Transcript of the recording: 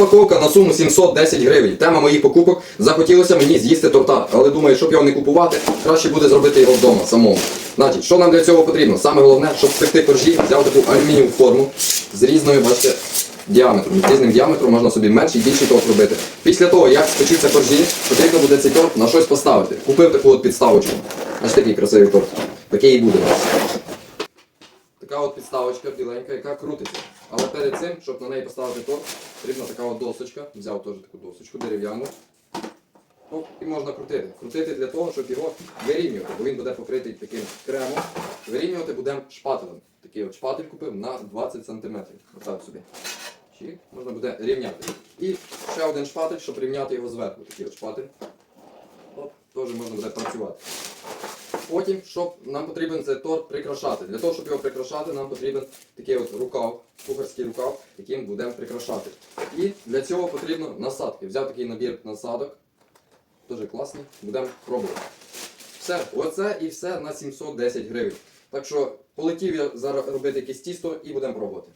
Упаковка на суму 710 гривень. Тема моїх покупок. Захотілося мені з'їсти торта, але думаю, щоб його не купувати, краще буде зробити його вдома самому. Значить, що нам для цього потрібно? Саме головне, щоб спекти коржі, взяв таку алюмінієву форму з різною, бачите, діаметром. З різним діаметром можна собі менший і більший торт робити. Після того, як спечуться коржі, потрібно буде цей торт на щось поставити. Купив таку от підставочку. Аж такий красивий торт. Такий і буде. Така от підставочка біленька, яка крутиться. Але перед цим, щоб на неї поставити торт, потрібна така от досочка. Взяв теж таку досочку дерев'яну. Ну, і можна крутити. Крутити для того, щоб його вирівнювати, бо він буде покритий таким кремом. Вирівнювати будемо шпателем. Такий от шпатель купив на 20 см. Отак собі. Чик, можна буде рівняти. І ще один шпатель, щоб рівняти його зверху. Такий от шпатель. Оп, теж можна буде працювати. Потім, щоб нам потрібен цей торт прикрашати. Для того, щоб його прикрашати, нам потрібен такий от рукав, кухарський рукав, яким будемо прикрашати. І для цього потрібно насадки. Взяв такий набір насадок. Дуже класний. Будемо пробувати. Все, оце і все на 710 гривень. Так що полетів я зараз робити якесь тісто і будемо пробувати.